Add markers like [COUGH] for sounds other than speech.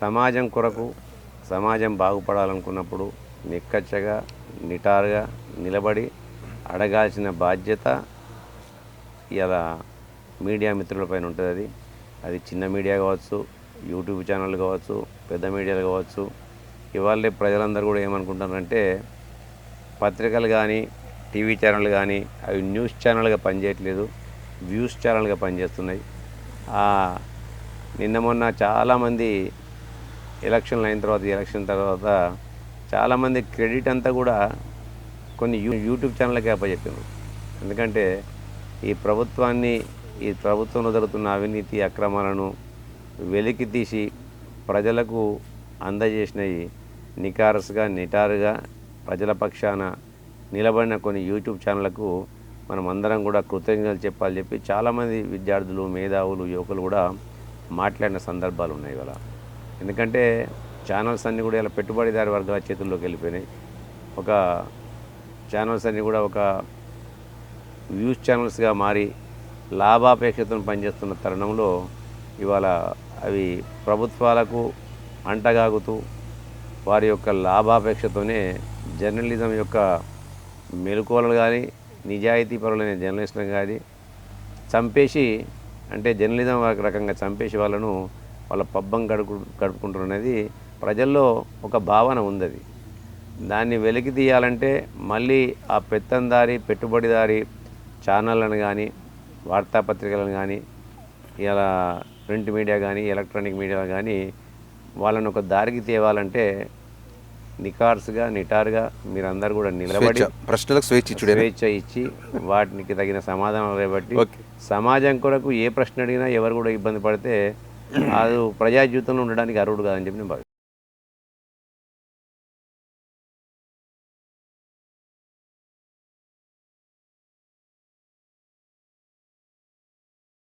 సమాజం కొరకు సమాజం బాగుపడాలనుకున్నప్పుడు నిక్కచ్చగా నిటారుగా నిలబడి అడగాల్సిన బాధ్యత ఇలా మీడియా మిత్రులపైన ఉంటుంది అది అది చిన్న మీడియా కావచ్చు యూట్యూబ్ ఛానల్ కావచ్చు పెద్ద మీడియాలు కావచ్చు. ఇవాళ ప్రజలందరూ కూడా ఏమనుకుంటారంటే పత్రికలు కానీ టీవీ ఛానల్ కానీ అవి న్యూస్ ఛానల్గా పనిచేయట్లేదు వ్యూస్ ఛానల్గా పనిచేస్తున్నాయి. నిన్న మొన్న చాలామంది ఎలక్షన్లు అయిన తర్వాత ఎలక్షన్ తర్వాత చాలామంది క్రెడిట్ అంతా కూడా కొన్ని యూ యూట్యూబ్ ఛానళ్ళకే అప్పచెప్పారు ఎందుకంటే ఈ ప్రభుత్వాన్ని ఈ ప్రభుత్వంలో జరుగుతున్న అవినీతి అక్రమాలను వెలికి తీసి ప్రజలకు అందజేసినవి నికారసుగా నిటారుగా ప్రజల పక్షాన నిలబడిన కొన్ని యూట్యూబ్ ఛానళ్ళకు మనం అందరం కూడా కృతజ్ఞతలు చెప్పాలి చెప్పి చాలామంది విద్యార్థులు మేధావులు యువకులు కూడా మాట్లాడిన సందర్భాలు ఉన్నాయి కదా ఎందుకంటే ఛానల్స్ అన్నీ కూడా ఇలా పెట్టుబడిదారి వర్గాల చేతుల్లోకి వెళ్ళిపోయినాయి. ఒక ఛానల్స్ అన్నీ కూడా ఒక వ్యూస్ ఛానల్స్గా మారి లాభాపేక్షతో పనిచేస్తున్న తరుణంలో ఇవాళ అవి ప్రభుత్వాలకు అంటగాగుతూ వారి యొక్క లాభాపేక్షతోనే జర్నలిజం యొక్క మెలకువలు కానీ నిజాయితీ పరులైన జర్నలిస్టులను కానీ చంపేసి అంటే జర్నలిజం రకంగా చంపేసి వాళ్ళను వాళ్ళ పబ్బం గడుపు గడుపుకుంటున్నది ప్రజల్లో ఒక భావన ఉంది అది దాన్ని వెలికి తీయాలంటే మళ్ళీ ఆ పెత్తందారి పెట్టుబడిదారి ఛానళ్ళను కానీ వార్తాపత్రికలను కానీ ఇలా ప్రింట్ మీడియా కానీ ఎలక్ట్రానిక్ మీడియా కానీ వాళ్ళని ఒక దారికి తేవాలంటే నికార్సుగా నిటారుగా మీరందరూ కూడా నిలబడి ప్రశ్నలకు స్వేచ్ఛ స్వేచ్ఛ ఇచ్చి వాటికి తగిన సమాధానం రేపట్టి ఓకే. సమాజం కొరకు ఏ ప్రశ్న అడిగినా ఎవరు కూడా ఇబ్బంది పడితే [CLEARS THROAT] అది ప్రజా జీవితంలో ఉండడానికి అర్హుడు కాదని చెప్పి నేను